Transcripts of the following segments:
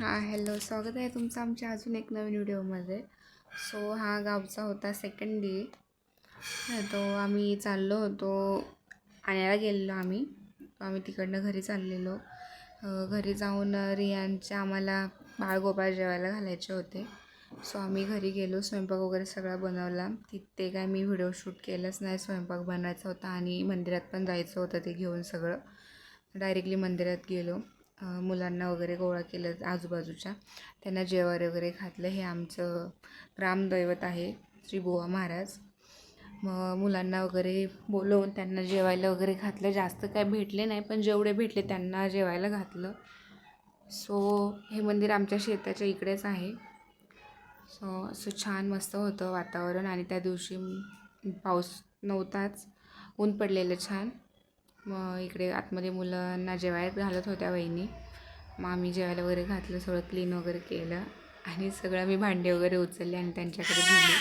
हां हॅलो. स्वागत आहे तुमचं आमच्या अजून एक नवीन व्हिडिओमध्ये. सो हा गावचा होता सेकंड डे तो आम्ही चाललो होतो आणायला गेलेलो आम्ही. आम्ही तिकडनं घरी चाललेलो. घरी जाऊन अ, रियांचे आम्हाला बाळगोपाळ जेवायला घालायचे होते. सो आम्ही घरी गेलो. स्वयंपाक वगैरे सगळा बनवला. तिथे काय मी व्हिडिओ शूट केलंच नाही. स्वयंपाक बनायचा होता आणि मंदिरात पण जायचं होतं ते घेऊन सगळं. डायरेक्टली मंदिरात गेलो. मुलांना वगैरे गोळा केलं आजूबाजूच्या. त्यांना जेवायला वगैरे घातलं. हे आमचं ग्रामदैवत आहे श्री बुवा महाराज. मग मुलांना वगैरे बोलवून त्यांना जेवायला वगैरे घातलं. जास्त काय भेटले नाही पण जेवढे भेटले त्यांना जेवायला घातलं. सो हे मंदिर आमच्या शेताच्या इकडेच आहे. सो असं छान मस्त होतं वातावरण. आणि त्या दिवशी पाऊस नव्हताच. ऊन पडलेलं छान. मग इकडे आतमध्ये मुलांना जेवायला घालत होत्या वहिनी. मग आम्ही जेवायला वगैरे घातलं सगळं क्लीन वगैरे केलं आणि सगळं मी भांडे वगैरे उचलले आणि त्यांच्याकडे दिले.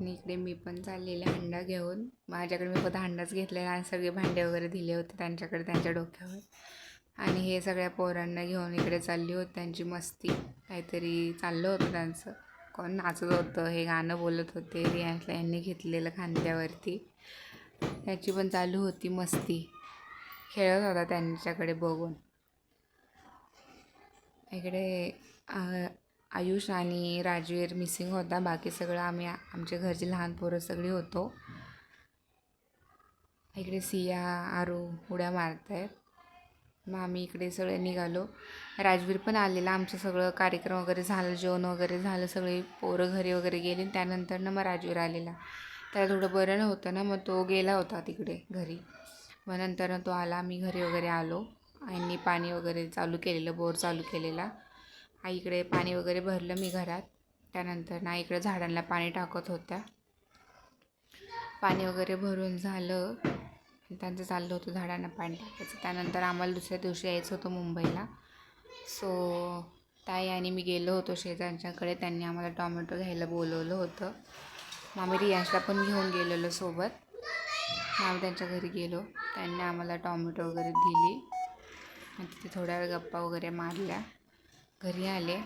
आणि इकडे मी पण चाललेले हंडा घेऊन. माझ्याकडे मी फक्त हंडाच घेतलेला आणि सगळे भांडे वगैरे दिले होते त्यांच्याकडे त्यांच्या डोक्यावर. आणि हे सगळ्या पोरांना घेऊन इकडे चालली होती त्यांची मस्ती. काहीतरी चाललं होतं त्यांचं. कोण नाचत होतं हे गाणं बोलत होते रियांशला यांनी घेतलेलं खांद्यावरती. त्याची पण चालू होती मस्ती. खेळत होता त्यांच्याकडे बघून. इकडे आयुष आणि राजवीर मिसिंग होता. बाकी सगळं आम्ही आमच्या घरची लहान पोरं सगळी होतो. इकडे सिया आरू उड्या मारत आहेत मग आम्ही इकडे सगळे निघालो. राजवीर पण आलेला. आमचं सगळं कार्यक्रम वगैरे झालं जेवण वगैरे झालं. सगळे पोरं घरी वगैरे गेली. त्यानंतर ना मग राजवीर आलेला. त्याला थोडं बरं नव्हतं ना मग तो गेला होता तिकडे घरी. मग नंतर तो आला मी घरी वगैरे आलो. आईंनी पाणी वगैरे चालू केलेलं बोर चालू केलेला. आईकडे पाणी वगैरे भरलं मी घरात. त्यानंतर ना इकडे झाडांना पाणी टाकत होत्या. पाणी वगैरे भरून झालं. त्यांचं चाललं होतं झाडांना पाणी टाकायचं. त्यानंतर आम्हाला दुसऱ्या दिवशी यायचं होतं मुंबईला. सो ताई आणि मी गेलो होतो शेजारच्याकडे. त्यांनी आम्हाला टॉमॅटो घ्यायला बोलवलं होतं. आम्ही रियाशला पण घेऊन गेलेलो सोबत. मग आम्ही त्यांच्या घरी गेलो. त्यांनी आम्हाला टॉमॅटो वगैरे दिली. मग तिथे थोड्या वेळ गप्पा वगैरे मारल्या. घरी आले.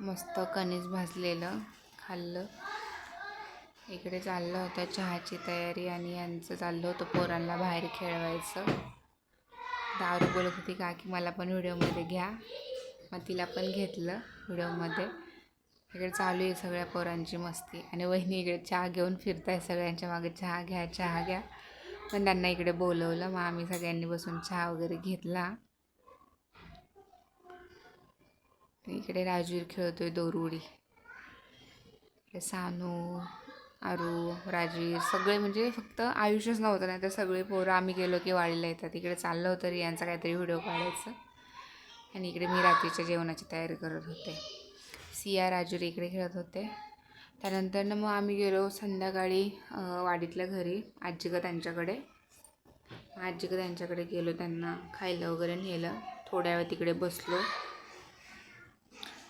मस्त कणीस भाजलेलं खाल्लं. इकडे चाललं होतं चहाची तयारी आणि यांचं चाललं होतं पोरांना बाहेर खेळवायचं. दारू बोलत होती का की मला पण व्हिडिओमध्ये घ्या. मग तिला पण घेतलं व्हिडिओमध्ये. इकडे चालू आहे सगळ्या पोरांची मस्ती. आणि वहिनी इकडे चहा घेऊन फिरताय सगळ्यांच्या मागे. चहा घ्या चहा घ्या. पण त्यांना इकडे बोलवलं. मग आम्ही सगळ्यांनी बसून चहा वगैरे घेतला. इकडे राजवीर खेळतोय दोरुडी इकडे सानू आरू राजवीर सगळे म्हणजे फक्त आयुष्यच नव्हतं. नाही तर सगळे पोरं आम्ही गेलो की वाळीला येतात. इकडे चाललं होतं यांचा काहीतरी व्हिडिओ काढायचं. आणि इकडे मी रात्रीच्या जेवणाची तयारी करत होते. सिया राजूर इकडे खेळत होते. त्यानंतर ना मग आम्ही गेलो संध्याकाळी वाडीतल्या घरी आजीका त्यांच्याकडे. आजीका त्यांच्याकडे गेलो त्यांना खायला वगैरे नेलं. थोड्या वेळ तिकडे बसलो.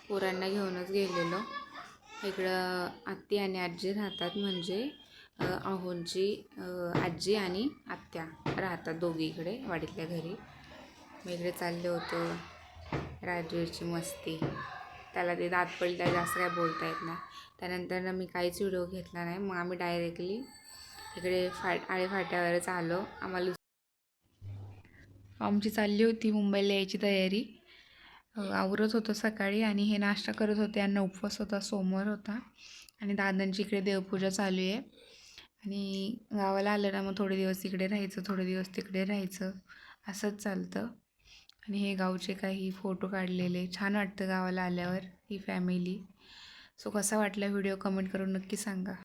पोरांना घेऊनच गेलेलो. इकडं आत्ती आणि आजी राहतात म्हणजे अ, आहोंची आजी आणि आत्या राहतात दोघी इकडे वाडीतल्या घरी. मी इकडे चालले होतो राजवीरची मस्ती. त्याला ते दात पडली जास्त काय बोलता येत नाही. त्यानंतर मी काहीच व्हिडिओ घेतला नाही. मग आम्ही डायरेक्टली इकडे फाट आळे फाट्यावरच आलो. आम्हाला आमची चालली होती मुंबईला यायची तयारी. आवरत होतं सकाळी आणि हे नाश्ता करत होते यांना उपवास होता सोमवार होता. आणि दादांची इकडे देवपूजा चालू आहे. आणि गावाला आलं ना मग थोडे दिवस इकडे राहायचं थोडे दिवस तिकडे राहायचं असंच चालतं. आणि हे गावचे काही फोटो काढलेले. छान वाटतं गावाला आल्यावर ही फॅमिली सो कसा वाटला व्हिडिओ कमेंट करून नक्की सांगा.